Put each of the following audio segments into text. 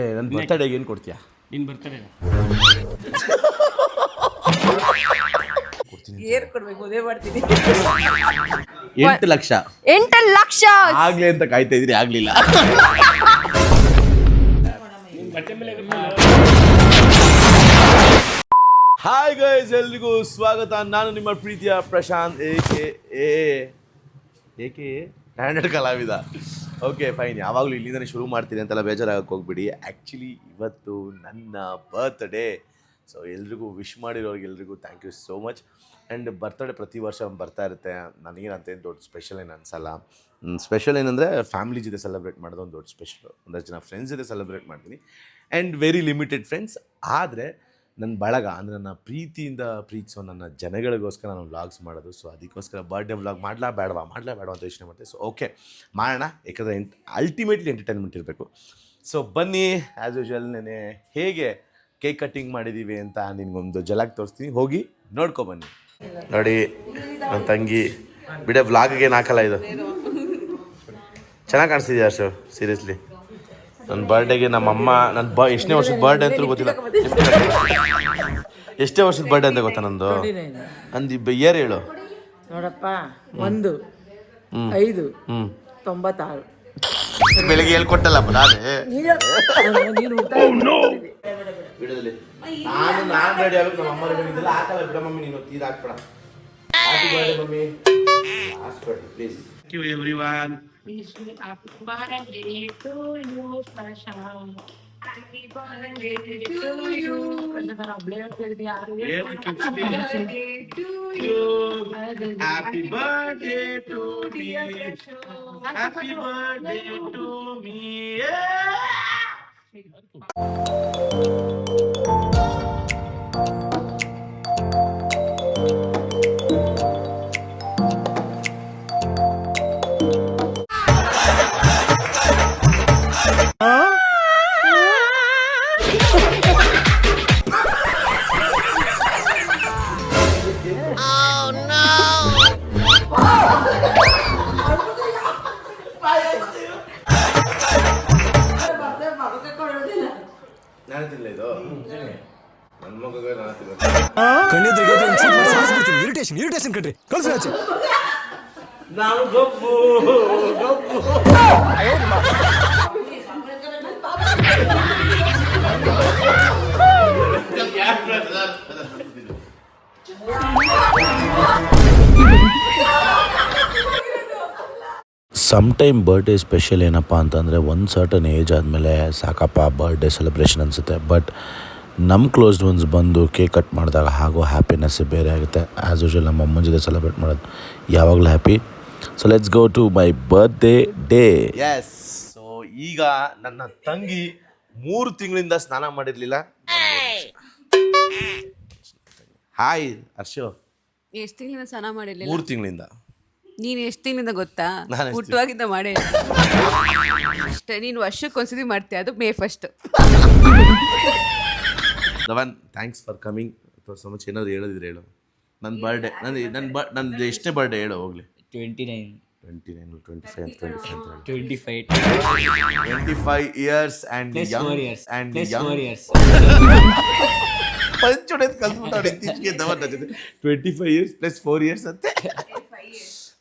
ಏ ನನ್ನ ಬರ್ತಡೇಗೆ ಏನು ಕೊಡ್ತೀಯಾ? ನಿನ್ ಬರ್ತಡೇ ಏರ್ ಕೊಡ್ಬೇಕು? ಅದೇ ಮಾಡ್ತೀನಿ. ಎಂಟು ಲಕ್ಷ. ಎಂಟು ಲಕ್ಷ. ಆಗ್ಲಿ ಅಂತ ಕಾಯ್ತಾ ಇದ್ರಿ ಆಗ್ಲಿಲ್ಲ. ಬಟ್ಟೆ ಮೇಲೆ ಹಾಯ್ ಗೈಸ್ ಎಲ್ರಿಗೂ ಸ್ವಾಗತ. ನಾನು ನಿಮ್ಮ ಪ್ರೀತಿಯ ಪ್ರಶಾಂತ್ ಏಕೆ ಎ ಏಕೆ ಕನ್ನಡ ಕಲಾವಿದ. ಓಕೆ ಫೈನ್ ಯಾವಾಗಲೂ ಇಲ್ಲಿಂದನೇ ಶುರು ಮಾಡ್ತೀನಿ ಅಂತೆಲ್ಲ ಬೇಜಾರಾಗಕ್ಕೆ ಹೋಗ್ಬಿಡಿ. ಆ್ಯಕ್ಚುಲಿ ಇವತ್ತು ನನ್ನ ಬರ್ತ್ಡೇ ಸೊ ಎಲ್ರಿಗೂ ವಿಶ್ ಮಾಡಿರೋರಿಗೆ ಎಲ್ರಿಗೂ thank you so much and birthday ಪ್ರತಿ ವರ್ಷ ಬರ್ತಾ ಇರುತ್ತೆ. ನನಗೇನಂತೇನು ದೊಡ್ಡ ಸ್ಪೆಷಲ್ ಏನು ಅನ್ಸಲ್ಲ. ಸ್ಪೆಷಲ್ ಏನಂದರೆ ಫ್ಯಾಮಿಲಿ ಜೊತೆ ಸೆಲೆಬ್ರೇಟ್ ಮಾಡೋದು ಒಂದು ದೊಡ್ಡ ಸ್ಪೆಷಲ್ ಒಂದಷ್ಟು ಜನ ಫ್ರೆಂಡ್ಸ್ ಜೊತೆ ಸೆಲೆಬ್ರೇಟ್ ಮಾಡ್ತೀನಿ. ಆ್ಯಂಡ್ ವೆರಿ ಲಿಮಿಟೆಡ್ ಫ್ರೆಂಡ್ಸ್ ಆದರೆ ನನ್ನ ಬಳಗ ಅಂದರೆ ನನ್ನ ಪ್ರೀತಿಯಿಂದ ಪ್ರೀತಿಸೋ ನನ್ನ ಜನಗಳಿಗೋಸ್ಕರ ನಾನು ವ್ಲಾಗ್ಸ್ ಮಾಡೋದು. ಸೊ ಅದಕ್ಕೋಸ್ಕರ ಬರ್ಡೇ ವ್ಲಾಗ್ ಮಾಡಲಾ ಬೇಡವಾ ಮಾಡಲಾ ಬೇಡವಾ ಅಂತ ಯೋಚನೆ ಮಾಡ್ತೀನಿ ಸೊ ಓಕೆ. ಮಾಡೋಣ. ಯಾಕಂದರೆ ಎಂಟ್ ಅಲ್ಟಿಮೇಟ್ಲಿ ಎಂಟರ್ಟೈನ್ಮೆಂಟ್ ಇರಬೇಕು. ಸೊ ಬನ್ನಿ ಆ್ಯಸ್ ಯೂಶುವಲ್ ನೆನೆ ಹೇಗೆ ಕೇಕ್ ಕಟ್ಟಿಂಗ್ ಮಾಡಿದ್ದೀವಿ ಅಂತ ನಿನ್ಗೊಂದು ಜಲಾಗ್ ತೋರಿಸ್ತೀನಿ. ಹೋಗಿ ನೋಡ್ಕೊ ಬನ್ನಿ. ನೋಡಿ ನನ್ನ ತಂಗಿ ಬಿಡ ವ್ಲಾಗ್ಗೆ ಏನು ಹಾಕಲ್ಲ ಇದು. ಚೆನ್ನಾಗಿ ಕಾಣಿಸ್ತಿದ್ಯಾ ಅಷ್ಟು ಸೀರಿಯಸ್ಲಿ ನನ್ನ ಬರ್ಡೇಗೆ ನಮ್ಮ ಅಮ್ಮ ನನ್ನ ಬ ಎಷ್ಟನೇ ವರ್ಷದ ಬರ್ಡೇ ಅಂತ ಗೊತ್ತಿಲ್ಲ. ಎಷ್ಟೇ ವರ್ಷದ ಬರ್ಡೇ ಅಂತ ಗೊತ್ತಾ ನಂದು? ನಂದು ಇಯರ್ ಹೇಳು ನೋಡಪ್ಪ ಒಂದು ಐದು ಹ್ಞೂ ತೊಂಬತ್ತಾರು. ಬೆಳಿಗ್ಗೆ ಹೇಳ್ಕೊಟ್ಟಲ್ಲಪ್ಪ ನಾನೇ. ನೀನು ಬಿಡದಲ್ಲಿ. ನಾನು ನಾನು ರೆಡಿ ಆಗ್ಬೇಕು ನಮ್ಮ ಅಮ್ಮ ರೆಡಿ ಆಗಿದ್ದಲ್ಲ ಹಾಕಲ್ಲ ಬಿಡ ಮಮ್ಮಿ ನೀನು ತೀರ್ ಹಾಕ್ಬೇಡ. Happy birthday mummy. Last birthday please you everyone Happy birthday Wish me happy birthday to you, Prashant. Happy birthday to you. Happy birthday to dear Happy birthday to me. Yeah. ನಾನು ಗಬ್ಬು ಗಬ್ಬು. Some time birthday special ಏನಪ್ಪ ಅಂತಂದರೆ ಒಂದು certain age ಆದಮೇಲೆ ಸಾಕಪ್ಪ birthday celebration ಅನಿಸುತ್ತೆ. But ನಮ್ಮ ಕ್ಲೋಸ್ಡ್ ಒನ್ಸ್ ಬಂದು ಕೇಕ್ ಕಟ್ ಮಾಡಿದಾಗ ಹಾಗೂ ಹ್ಯಾಪಿನೆಸ್ ಬೇರೆ ಆಗುತ್ತೆ. ಆ್ಯಸ್ ಯೂಶುವಲ್ ನಮ್ಮ ಅಮ್ಮನ ಜೊತೆ ಸೆಲೆಬ್ರೇಟ್ ಮಾಡೋದು ಯಾವಾಗಲೂ happy so let's go to my birthday day yes so ಈಗ ನನ್ನ ತಂಗಿ ಮೂರು ತಿಂಗಳಿಂದ ಸ್ನಾನ ಮಾಡಿರ್ಲಿಲ್ಲ. ಹಾಯ್ ಹರ್ಷು. ಎಷ್ಟು ತಿಂಗಳಿಂದ ಸ್ನಾನ ಮಾಡಿರ್ಲಿಲ್ಲ? ಮೂರು ತಿಂಗಳಿಂದ. ನೀನು ಎಷ್ಟು ತಿಂಗಳಿಂದ ಗೊತ್ತಾ? ನಾನು ಎಷ್ಟ್ ಹುಟ್ಟುವಾಗಿಂದ ಮಾಡೇ. ಇಲ್ಲ. ಅಷ್ಟೇ ನೀನು ವರ್ಷಕ್ಕೆ ಒಂದ್ಸತಿ ಮಾಡ್ತೀಯ ಅದು May first Dhavan thanks for coming ಅಥವಾ ಸೊ ಮಚ್ ಏನಾದ್ರು ಹೇಳೋದಿದ್ರೆ ಹೇಳು. ನನ್ನ ಬರ್ಡೇ ನನ್ನ ನನ್ನ ಬ ನನ್ನ ಎಷ್ಟೇ ಬರ್ಡೇ ಹೇಳು ಹೋಗ್ಲಿ. Twenty nine twenty nine twenty five twenty five ಅಂತ twenty five twenty five years and plus four years and plus four years ಪಂಚೊಡೆದು ಕಲ್ತ್ಬಿಟ್ಟವ್ರು ಇತ್ತೀಚೆಗೆ ಧವನ್ ಜೊತೆ twenty five years plus four years ಅಂತೆ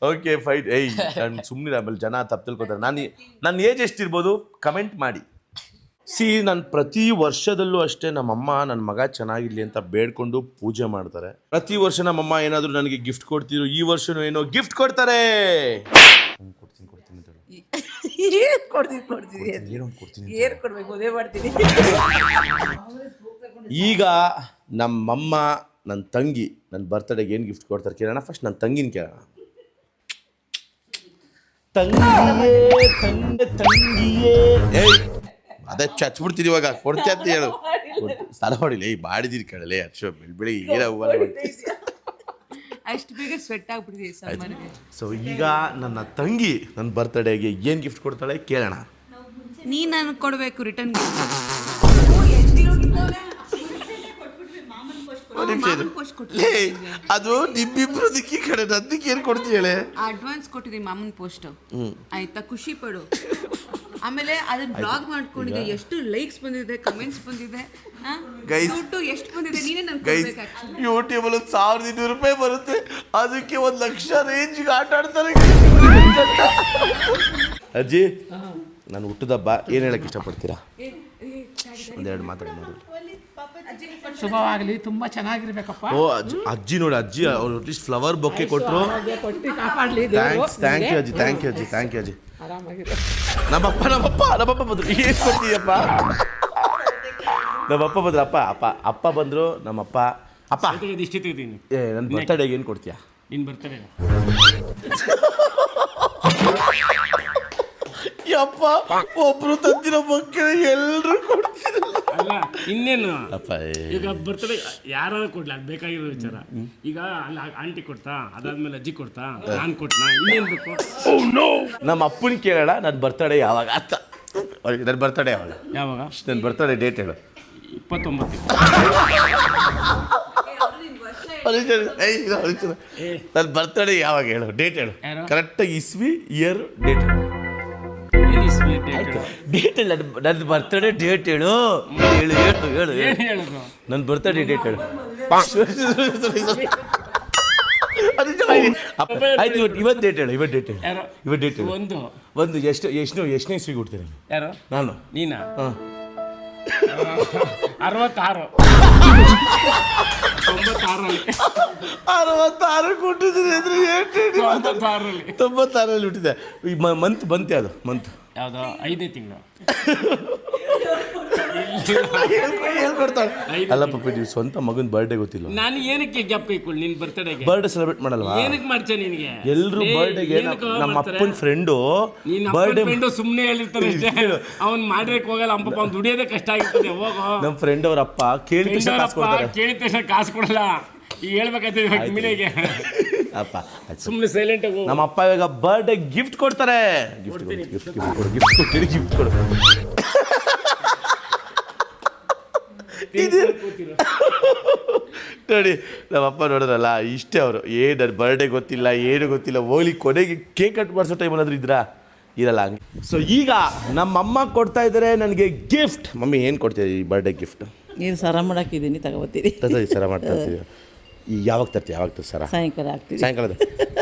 ಓಕೆ ಫೈಟ್ ಏಯ್ ನಾನು ಸುಮ್ಮನೆ ಆಮೇಲೆ ಜನ ತಪ್ಪು ತಿಳ್ಕೊತಾರೆ ನಾನು ನನ್ನ ಏಜ್ ಎಷ್ಟಿರ್ಬೋದು ಕಮೆಂಟ್ ಮಾಡಿ ಸಿ ನಾನು ಪ್ರತಿ ವರ್ಷದಲ್ಲೂ ಅಷ್ಟೇ ನಮ್ಮಮ್ಮ ನನ್ನ ಮಗ ಚೆನ್ನಾಗಿರ್ಲಿ ಅಂತ ಬೇಡ್ಕೊಂಡು ಪೂಜೆ ಮಾಡ್ತಾರೆ. ಪ್ರತಿ ವರ್ಷ ನಮ್ಮಮ್ಮ ಏನಾದರೂ ನನಗೆ ಗಿಫ್ಟ್ ಕೊಡ್ತಿದ್ರು ಈ ವರ್ಷನೂ ಏನೋ ಗಿಫ್ಟ್ ಕೊಡ್ತಾರೆ. ಹ್ಮ್, ಕೊಡ್ತೀನಿ ಕೊಡ್ತೀನಿ ಅಂತ ಹೇಳು. ಏರ್ ಕೊಡ್ತೀನಿ ಕೊಡ್ತೀನಿ ಏನೋ ಒಂದ್ ಕೊಡ್ತೀನಿ ಏರ್ ಕೊಡ್ಬೇಕು? ಅದೇ ಮಾಡ್ತೀನಿ. ಈಗ ನಮ್ಮಮ್ಮ ನನ್ನ ತಂಗಿ ನನ್ನ ಬರ್ತಡೇಗೆ ಏನು ಗಿಫ್ಟ್ ಕೊಡ್ತಾರೆ ಕೇಳೋಣ? ಫಸ್ಟ್ ನನ್ನ ತಂಗಿನ ಕೇಳೋಣ. ತಂಗಿಯೇ ತಂದೆ ತಂಗಿಯೇ. ಏಯ್ ಅದೇ ಚಚ್ಬಿಡ್ತೀನಿ ಇವಾಗ. ಕೊಡ್ತೀಯ ಅಂತ ಹೇಳು. ಸ್ಥಳ ಹೊಡಿಲಿ ಏಯ್ ಮಾಡಿದಿರಿ ಕೇಳಲೇ ಅಚ್ಚು ಬೆಳಿ ಬೆಳಿ ಏನ ಅಷ್ಟು ಬೇಗ ಸ್ವೆಟ್ ಆಗ್ಬಿಟ್ಟಿದೆ ಸಮ್ಮರ್ಗೆ ಸೊ ಈಗ ನನ್ನ ತಂಗಿ ನನ್ನ ಬರ್ತಡೇಗೆ ಏನು ಗಿಫ್ಟ್ ಕೊಡ್ತಾಳೆ ಕೇಳೋಣ. ನೀ ನನಗೆ ಕೊಡಬೇಕು ರಿಟರ್ನ್ ಅದು ನಿಮ್ಮಿಬ್ರದಕ್ಕೆ ಕಡೆ ನದ್ದಕ್ಕೆ ಏನು ಕೊಡ್ತೀಯಳೆ ಅಡ್ವಾನ್ಸ್ ಕೊಟ್ಟಿದ್ದೀನಿ ಮಾಮನ್ ಪೋಸ್ಟ್ ಆಯ್ತಾ? ಖುಷಿ ಪಡು. ಆಮೇಲೆ ಅದನ್ನ ಬ್ಲಾಗ್ ಮಾಡ್ಕೊಂಡಿದ್ದೆ. ಎಷ್ಟು ಲೈಕ್ಸ್ ಬಂದಿದೆ ಕಮೆಂಟ್ಸ್ ಬಂದಿದೆ ಗೈಸ್ ದುಡ್ಡು ಎಷ್ಟು ಬಂದಿದೆ ನೀನೇ ನನ್ಗೆ ಗೈಸ್ ಕೊಡ್ಬೇಕು. ಯೂಟ್ಯೂಬಲ್ಲಿ ಒಂದು ಸಾವಿರದ ಇನ್ನೂರು ರೂಪಾಯಿ ಬರುತ್ತೆ. ಅದಕ್ಕೆ ಒಂದು ಲಕ್ಷ ರೇಂಜ್ ಆಟ ಆಡ್ತಾರೆ ಅಜ್ಜಿ ನಾನು ಹುಟ್ಟದಬ್ಬ ಏನು ಹೇಳಕ್ ಇಷ್ಟಪಡ್ತೀರಾ? ಒಂದೆರಡು ಮಾತಾಡಿ ನೋಡಿ. ಶುಭವಾಗಲಿ ತುಂಬಾ ಚೆನ್ನಾಗಿರ್ಬೇಕಪ್ಪ. ಓ ಅಜ್ಜಿ ಅಜ್ಜಿ ನೋಡಿ ಅಜ್ಜಿ ಅವ್ರು ಅಟ್ಲೀಸ್ಟ್ ಫ್ಲವರ್ ಬೊಕ್ಕೆ ಕೊಟ್ಟರು ಆರೋಗ್ಯ ಕೊಟ್ಟು ಕಾಪಾಡ್ಲಿ ಥ್ಯಾಂಕ್ಸ್ ಥ್ಯಾಂಕ್ ಯು ಅಜ್ಜಿ ಥ್ಯಾಂಕ್ ಯು ಅಜ್ಜಿ ಥ್ಯಾಂಕ್ ಯು ಅಜ್ಜಿ. ಆರಾಮಾಗಿರು ನಮ್ಮಪ್ಪ ನಮ್ಮಪ್ಪ ನಮ್ಮಪ್ಪ ಬಂದ್ರು. ಏನು ಕೊಡ್ತೀಯಪ್ಪ? ನಮ್ಮಪ್ಪ ಬಂದ್ರು ಅಪ್ಪ ಅಪ್ಪ ಅಪ್ಪ ಬಂದರು ನಮ್ಮಪ್ಪ. ಅಪ್ಪ. ಇಷ್ಟೇ ತೆಗೆದೀನಿ ಏ ನನ್ನ ಬರ್ತಡೇಗೆ ಏನು ಕೊಡ್ತೀಯಾ? ನಿನ್ ಬರ್ತಡೆ ಯಪ್ಪ ಒಬ್ರು ತಂದಿರೋ ಮಕ್ಕಳು ಎಲ್ಲರೂ ಕೊಡ್ತಿರಲ್ಲ. ಅಲ್ಲ ಇನ್ನೇನು? ಅಪ್ಪ ಈಗ ಬರ್ತಡೆ ಯಾರು ಕೊಡ್ಲಿ ಅದು ಬೇಕಾಗಿರೋ ವಿಚಾರ. ಈಗ ಅಲ್ಲಿ ಆಂಟಿ ಕೊಡ್ತಾ ಅದಾದ್ಮೇಲೆ ಅಜ್ಜಿ ಕೊಡ್ತಾ ನಾನು ಕೊಟ್ನಾ? ಇನ್ನೇನ್ ಬೇಕು? ನಮ್ಮ ಅಪ್ಪನ ಕೇಳೋಣ ನನ್ನ ಬರ್ತಡೇ ಯಾವಾಗ? ಅಂತ ನನ್ನ ಬರ್ತಡೇ ಯಾವಾಗ? ಯಾವಾಗ? ನನ್ನ ಬರ್ತಡೇ ಡೇಟ್ ಹೇಳು. ಇಪ್ಪತ್ತೊಂಬತ್ತು. ನನ್ನ ಬರ್ತಡೇ ಯಾವಾಗ ಹೇಳು? ಡೇಟ್ ಹೇಳು. ಯಾರು? ಕರೆಕ್ಟಾಗಿ ಇಸ್ವಿ ಇಯರ್ ಡೇಟ್ ಹೇಳು. ಏನ್ ಡೇಟ್ ಹೇಳು. ನನ್ನ ಬರ್ತಡೇ ಡೇಟ್ ಹೇಳು. ಹೇಳು ಹೇಳು ಹೇಳು ಏನ್ ನನ್ನ ಬರ್ತಡೇ ಡೇಟ್ ಹೇಳು. ಅದು ಚೆನ್ನಾಗಿದೆ. ಅಪ್ಪ, ಆಯ್ತು ಇವತ್ತು ಇವತ್ತು ಡೇಟ್ ಹೇಳು ಇವತ್ತು ಡೇಟ್ ಹೇಳು. ಯಾರು? ಇವತ್ತು ಡೇಟ್ ಹೇಳು. ಒಂದು. ಒಂದು ಎಷ್ಟು ಎಷ್ಟು ಎಷ್ಟನೇ ಸ್ವೀಟ್ ಹುಡ್ತೀನಿ ಯಾರು? ನಾನು. ನೀನಾ? ಹಾಂ. ಅರವತ್ತಾರು. ತೊಂಬತ್ತಾರಲ್ಲಿ. ಅರವತ್ತಾರು ಕೊಟ್ಟಿದ್ದೀನಿ ಅಂದ್ರೆ ತೊಂಬತ್ತಾರಲ್ಲಿ. ತೊಂಬತ್ತಾರಲ್ಲಿ ಹುಟ್ಟಿದೆ ಈ ಮಂತ್ ಬಂತೆ ಅದು ಮಂತ್ ಯಾವ್ದು ಐದೇ ತಿಂಗಳು. ಹೇಳ್ಕೊಡ್ತಾಳೆ. ಐದು ಅಲ್ಲ ಪಪ್ಪಿ ನೀವು ಸ್ವಂತ ಮಗನ ಬರ್ಡೇ ಗೊತ್ತಿಲ್ಲ ನಾನು ಏನಕ್ಕೆ ಗ್ಯಾಪ್ ಇಟ್ಕೊಳ್ಳಿ ನಿನ್ ಬರ್ತಡೆಗೆ ಬರ್ಡೇ ಸೆಲೆಬ್ರೇಟ್ ಮಾಡಲ್ವಾ? ಏನಕ್ಕೆ ಮಾಡ್ತೀಯ ನಿನಗೆ? ಎಲ್ಲರೂ ಬರ್ಡೇಗೆ ನಮ್ಮ ಅಪ್ಪನ ಫ್ರೆಂಡು ಬರ್ಡೇ ಫ್ರೆಂಡು ಸುಮ್ಮನೆ ಹೇಳಿರ್ತಾನೆ ಅಷ್ಟೇ. ಅವ್ನ್ ಮಾಡ್ರಕ್ಕೆ ಹೋಗಲ್ಲ ಅಪ್ಪ ಅವ್ನು ದುಡಿಯೋದೇ ಕಷ್ಟ ಆಗಿರ್ತದೆ ಹೋಗೋ. ನಮ್ಮ ಫ್ರೆಂಡ್ ಅವ್ರ ಅಪ್ಪ ಕೇಳಿದ ತಕ್ಷಣ ಕಾಸು ಕೇಳಿದ ತಕ್ಷಣ ಕಾಸು ಕೊಡಲ್ಲ. ಈಗ ಹೇಳ್ಬೇಕಾಯ್ತದೆ ಮಿಲೆಗೆ ಅಪ್ಪ ಸುಮ್ಮನೆ ಸೈಲೆಂಟ್ ಆಗಿ ನಮ್ಮ ಅಪ್ಪ ಇವಾಗ ಬರ್ಡೇ ಗಿಫ್ಟ್ ಕೊಡ್ತಾರೆ. ಗಿಫ್ಟ್ ಗಿಫ್ಟ್ ಗಿಫ್ಟ್ ಕೊಡು ಗಿಫ್ಟ್ ಕೊಡ್ತೀರಿ ಗಿಫ್ಟ್ ಕೊಡು. ನೋಡಿ ನಮ್ಮಪ್ಪ ನೋಡಿದ್ರಲ್ಲ ಇಷ್ಟೇ ಅವರು. ಏನು ನನ್ನ ಬರ್ಡೇ ಗೊತ್ತಿಲ್ಲ ಏನು ಗೊತ್ತಿಲ್ಲ ಹೋಗ್ಲಿ ಕೊನೆಗೆ ಕೇಕ್ ಕಟ್ ಮಾಡಿಸೋ ಟೈಮಲ್ಲಾದ್ರೂ ಇದ್ರಾ? ಇರಲ್ಲ ಹಂಗೆ. ಸೊ ಈಗ ನಮ್ಮಮ್ಮ ಕೊಡ್ತಾ ಇದ್ದಾರೆ ನನಗೆ ಗಿಫ್ಟ್ ಮಮ್ಮಿ ಏನು ಕೊಡ್ತೀವಿ ಈ ಬರ್ಡೇ ಗಿಫ್ಟ್ ನೀನು ಸರ ಮಾಡಾಕಿದ್ದೀನಿ ತಗೋಬತ್ತೀರಿ ಸರ ಮಾಡ್ತಾ ಇರ್ತೀವಿ ಈ ಯಾವಾಗ ತರ್ತಿ ಯಾವಾಗ ತರ್ತೀವಿ ಸರ? ಸಾಯಂಕಾಲ ಆಗ್ತೀವಿ. ಸಾಯಂಕಾಲದ?